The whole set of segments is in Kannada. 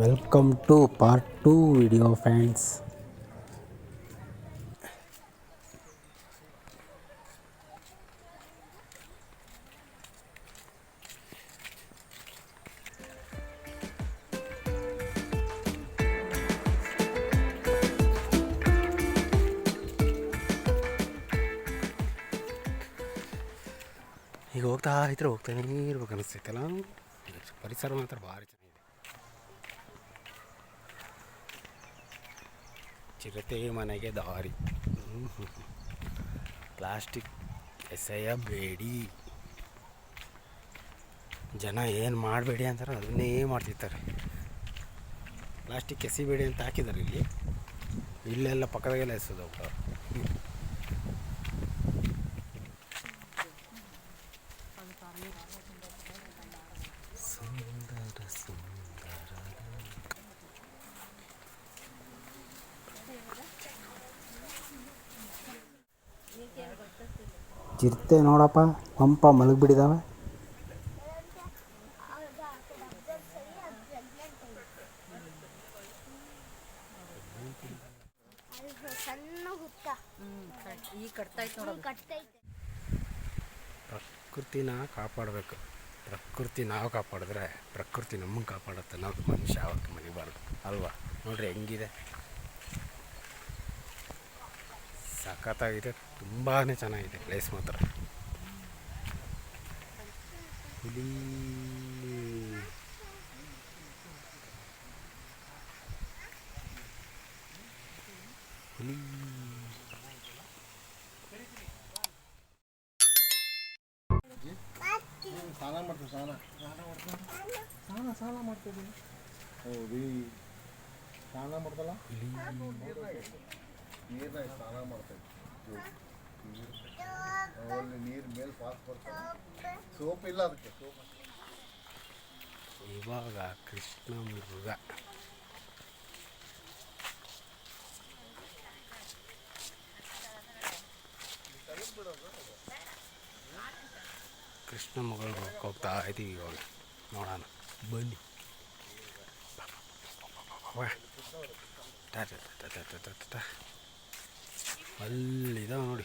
Welcome to part two video fans ಈಗ ಹೋಗ್ತಾ ಇದ್ರೆ ಹೋಗ್ತಾ ನೀರು ಬೇಕು ಅನಿಸ್ತೈತಲ್ಲ ಪರಿಸರ ಮಾತ್ರ ಭಾರಿ ಚಿರತೆ ಮನೆಗೆ ದಾರಿ. ಪ್ಲಾಸ್ಟಿಕ್ ಎಸೆಯಬೇಡಿ ಜನ ಏನು ಮಾಡಬೇಡಿ ಅಂತಾರೆ ಅದನ್ನೇ ಮಾಡ್ತಿರ್ತಾರೆ. ಪ್ಲಾಸ್ಟಿಕ್ ಎಸಿಬೇಡಿ ಅಂತ ಹಾಕಿದ್ದಾರೆ ಇಲ್ಲಿ. ಇಲ್ಲೆಲ್ಲ ಪಕ್ಕದಾಗೆಲ್ಲ ಎಸೋದು ಚಿರತೆ ನೋಡಪ್ಪ, ಪಂಪ ಮಲಗಿಬಿಟ್ಟಿದ್ದಾವೆ ಪ್ರಕೃತಿನ ಕಾಪಾಡಬೇಕು. ಪ್ರಕೃತಿ ನಾವು ಕಾಪಾಡಿದ್ರೆ ಪ್ರಕೃತಿ ನಮ್ಮನ್ನು ಕಾಪಾಡುತ್ತೆ. ನಾವು ಮನುಷ್ಯ ಅವಕ್ಕೆ ಮರಿಬಾರ್ದು ಅಲ್ವಾ? ನೋಡ್ರಿ ಹೆಂಗಿದೆ? ಸಖತ್ತಾಗಿದೆ ತುಂಬಾ ಚೆನ್ನಾಗಿದೆ ಪ್ಲೇಸ್ ಮಾತ್ರ. ಹುಲಿ ಹುಲಿ ಸ್ನಾನ ಮಾಡ್ತೀವಿ ಸ್ನಾನ. ಸ್ನಾನ ಸ್ನಾನ ಮಾಡ್ತೀವಿ. ಹೌದು ಸ್ನಾನ ಮಾಡ್ತಲ್ಲ? ನೀರ್ನಾಗ ಸ್ನಾನ ಮಾಡ್ತೈತಿ ಅಲ್ಲಿ ನೀರು ಮೇಲೆ ಪಾಸ್ ಬರ್ತದೆ. ಸೋಪ್ ಇಲ್ಲ ಅದಕ್ಕೆ ಇವಾಗ ಕೃಷ್ಣ ಮೃಗ. ಕೃಷ್ಣ ಮಗಳು ಹೋಗ್ತಾ ಇದ್ದೀವಿ ಇವಾಗ. ನೋಡೋಣ. ಬನ್ನಿ. ಟ അല്ല ഇതാണ്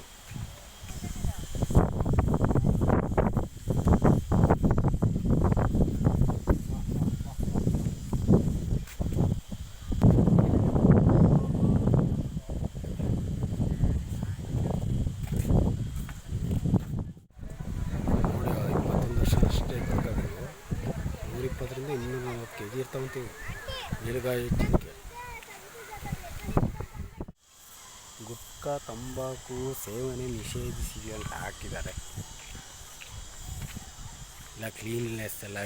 ನೂರಿಪ್ಪತ್ತರಿಂದ ಇನ್ನೂರ ನಲ್ವತ್ತು ಕೆ ಜಿ ಇರ್ತಾವಂತೀವಿ ನೀಲಗಾಯಿ ಜಿಂಕೆ ಗುಟ್ಕಾ, ತಂಬಾಕು ಸೇವನೆ ನಿಷೇಧಿಸಿದೆ ಅಂತ ಹಾಕಿದ್ದಾರೆ. ಎಲ್ಲ ಕ್ಲೀನ್ನೆಸ್ ಎಲ್ಲ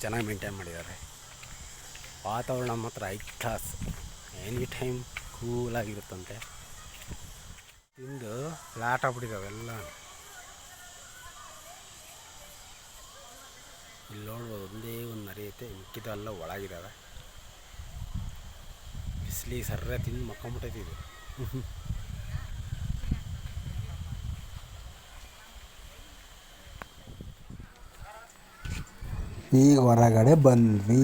ಚೆನ್ನಾಗಿ ಮೇಂಟೈನ್ ಮಾಡಿದ್ದಾರೆ. ವಾತಾವರಣ ಮಾತ್ರ ಐ ಕ್ಲಾಸ್ ಎನಿ ಟೈಮ್ ಕೂಲಾಗಿರುತ್ತಂತೆ ತಿಂದು ಲಾಟ ಆಗ್ಬಿಟ್ಟಿದ್ದಾವೆಲ್ಲ ಇಲ್ಲಿ ನೋಡ್ಬೋದು ಒಂದೇ ಒಂದು ನರಿ ಐತೆ ಮಿಕ್ಕಿದೆಲ್ಲ ಒಳಗಿದ್ದಾವೆ ಬಿಸಿಲಿಗೆ ಸರ್ರೆ ತಿಂದು ಮಕ್ಕೊಂಬಿಟ್ಟೈತಿ ಇದು. ಈಗ ಹೊರಗಡೆ ಬಂದ್ವಿ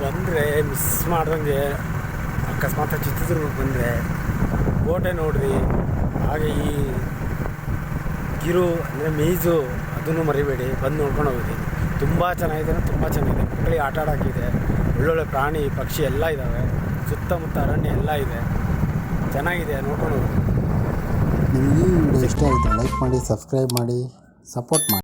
ಬಂದರೆ ಮಿಸ್ ಮಾಡ್ದಂಗೆ ಅಕಸ್ಮಾತ್ ಚಿತ್ರದುರ್ಗಕ್ಕೆ ಬಂದರೆ ಕೋಟೆ ನೋಡ್ರಿ. ಹಾಗೆ ಈ ಗಿರು ಅಂದರೆ ಮೇಜು ಅದನ್ನು ಮರಿಬೇಡಿ, ಬಂದು ನೋಡ್ಕೊಂಡು ಹೋಗಿದ್ದೀನಿ ತುಂಬ ಚೆನ್ನಾಗಿದೆ ತುಂಬ ಚೆನ್ನಾಗಿದೆ. ಮಕ್ಕಳಿಗೆ ಆಟ ಆಡೋಕ್ಕಿದೆ. ಒಳ್ಳೊಳ್ಳೆ ಪ್ರಾಣಿ, ಪಕ್ಷಿ ಎಲ್ಲ ಇದ್ದಾವೆ ಸುತ್ತಮುತ್ತ ಅರಣ್ಯ ಎಲ್ಲ ಇದೆ. ಚೆನ್ನಾಗಿದೆ, ನೋಡ್ಕೊಂಡು ಹೋಗಿ ನಿಮಗೆ ಇಷ್ಟ ಆಯಿತು ಲೈಕ್ ಮಾಡಿ ಸಬ್ಸ್ಕ್ರೈಬ್ ಮಾಡಿ ಸಪೋರ್ಟ್ ಮಾಡಿ.